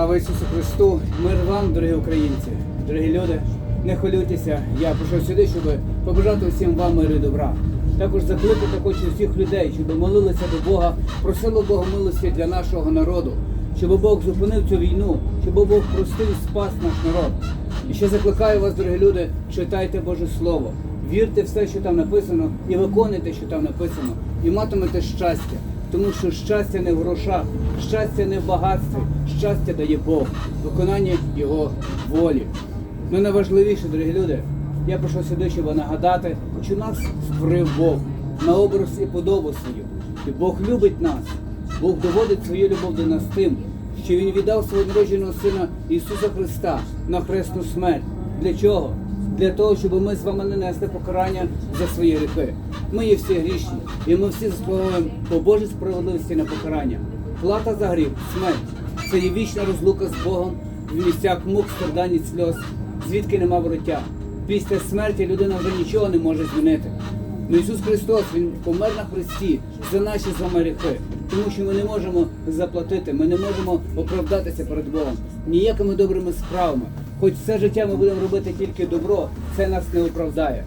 Слава Ісусу Христу! Мир вам, дорогі українці, дорогі люди, не хвилюйтеся. Я прийшов сюди, щоб побажати усім вам миру і добра. Також закликати хочу всіх людей, щоб молилися до Бога, просили Бога милості для нашого народу, щоб Бог зупинив цю війну, щоб Бог простив спас наш народ. І ще закликаю вас, дорогі люди, читайте Боже Слово, вірте в все, що там написано, і виконуйте, що там написано, і матимете щастя. Тому що щастя не в грошах, щастя не в багатстві, щастя дає Бог, виконання Його волі. Ну найважливіше, дорогі люди, я прийшов сюди, щоб нагадати, що нас створив Бог на образ і подобу свою. І Бог любить нас. Бог доводить свою любов до нас тим, що Він віддав свого народженого Сина Ісуса Христа на хресну смерть. Для чого? Для того, щоб ми з вами не несли покарання за свої гріхи. Ми є всі грішні, і ми всі заслуговуємо по Божій справедливості на покарання. Плата за гріх, смерть це є вічна розлука з Богом в місцях мук, страдань і сльоз, звідки нема вороття. Після смерті людина вже нічого не може змінити. Ну Ісус Христос, Він помер на Христі за наші з вами гріхи, тому що ми не можемо заплатити, ми не можемо оправдатися перед Богом ніякими добрими справами. Хоч все життя ми будемо робити тільки добро, це нас не оправдає,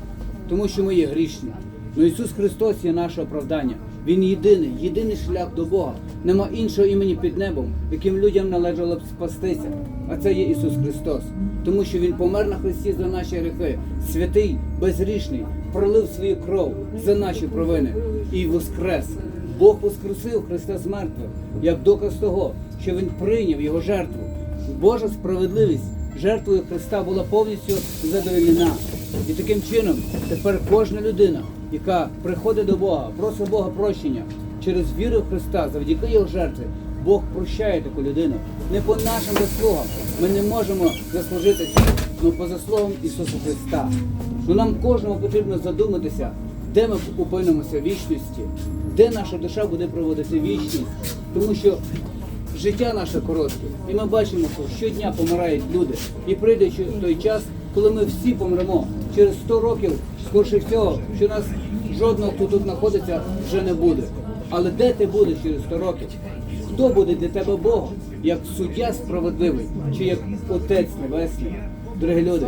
тому що ми є грішні. Ну Ісус Христос є наше оправдання. Він єдиний, єдиний шлях до Бога. Нема іншого імені під небом, яким людям належало б спастися. А це є Ісус Христос. Тому що Він помер на Христі за наші гріхи, святий, безгрішний, пролив свою кров за наші провини і воскрес. Бог воскресив Христа з мертвих, як доказ того, що Він прийняв Його жертву. Божа справедливість жертвою Христа була повністю задовольнена. І таким чином тепер кожна людина, яка приходить до Бога, просить Бога прощення через віру в Христа, завдяки його жертві, Бог прощає таку людину. Не по нашим заслугам. Ми не можемо заслужити але по заслугам Ісуса Христа. Ну нам кожному потрібно задуматися, де ми опинимося в вічності, де наша душа буде проводити вічність. Тому що життя наше коротке, і ми бачимо, що щодня помирають люди. І прийде той час, коли ми всі помремо. Через 100 років, скорше всього, що нас жодного, хто тут знаходиться, вже не буде. Але де ти будеш через 100 років? Хто буде для тебе Богом? Як суддя справедливий чи як Отець Небесний? Дорогі люди,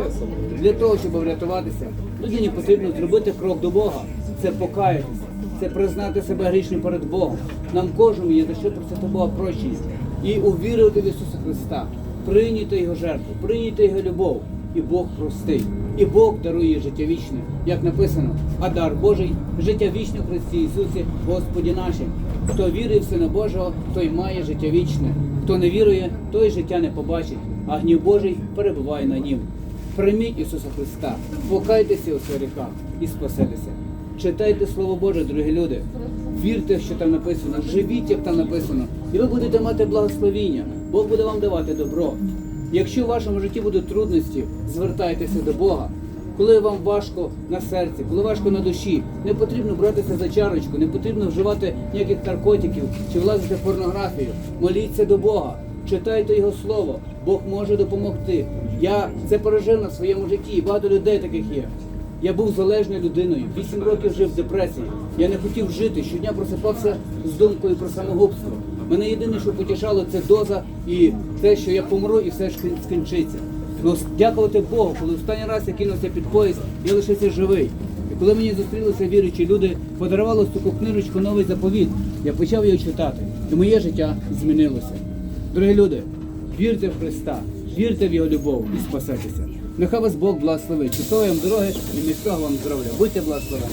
для того, щоб врятуватися, людині потрібно зробити крок до Бога. Це покаятися, це признати себе грішним перед Богом. Нам кожному є за що просити Бога прощення і увірувати в Ісуса Христа, прийняти Його жертву, прийняти Його любов, і Бог простий. І Бог дарує життя вічне, як написано, а дар Божий життя вічне в Христі Ісусі, Господі нашим. Хто вірує в Сина Божого, той має життя вічне. Хто не вірує, той життя не побачить, а гнів Божий перебуває на нім. Прийміть Ісуса Христа, покайтеся у своїх гріхах і спасетеся. Читайте Слово Боже, дорогі люди. Вірте, що там написано, живіть, як там написано, і ви будете мати благословіння. Бог буде вам давати добро. Якщо в вашому житті будуть трудності, звертайтеся до Бога. Коли вам важко на серці, коли важко на душі, не потрібно братися за чарочку, не потрібно вживати ніяких наркотиків чи влазити в порнографію. Моліться до Бога, читайте Його слово. Бог може допомогти. Я це пережив на своєму житті, і багато людей таких є. Я був залежною людиною, вісім років жив в депресії. Я не хотів жити. Щодня просипався з думкою про самогубство. Мене єдине, що потішало, це доза і те, що я помру, і все ж скінчиться. Ну, дякувати Богу, коли останній раз я кинувся під поїзд, я лишився живий. І коли мені зустрілися віруючі люди, подарували таку книжечку новий заповіт, я почав його читати, і моє життя змінилося. Дорогі люди, вірте в Христа, вірте в Його любов і спасайтеся. Нехай вас Бог благословить. Чудової вам дороги і міського вам здоров'я. Будьте благословені.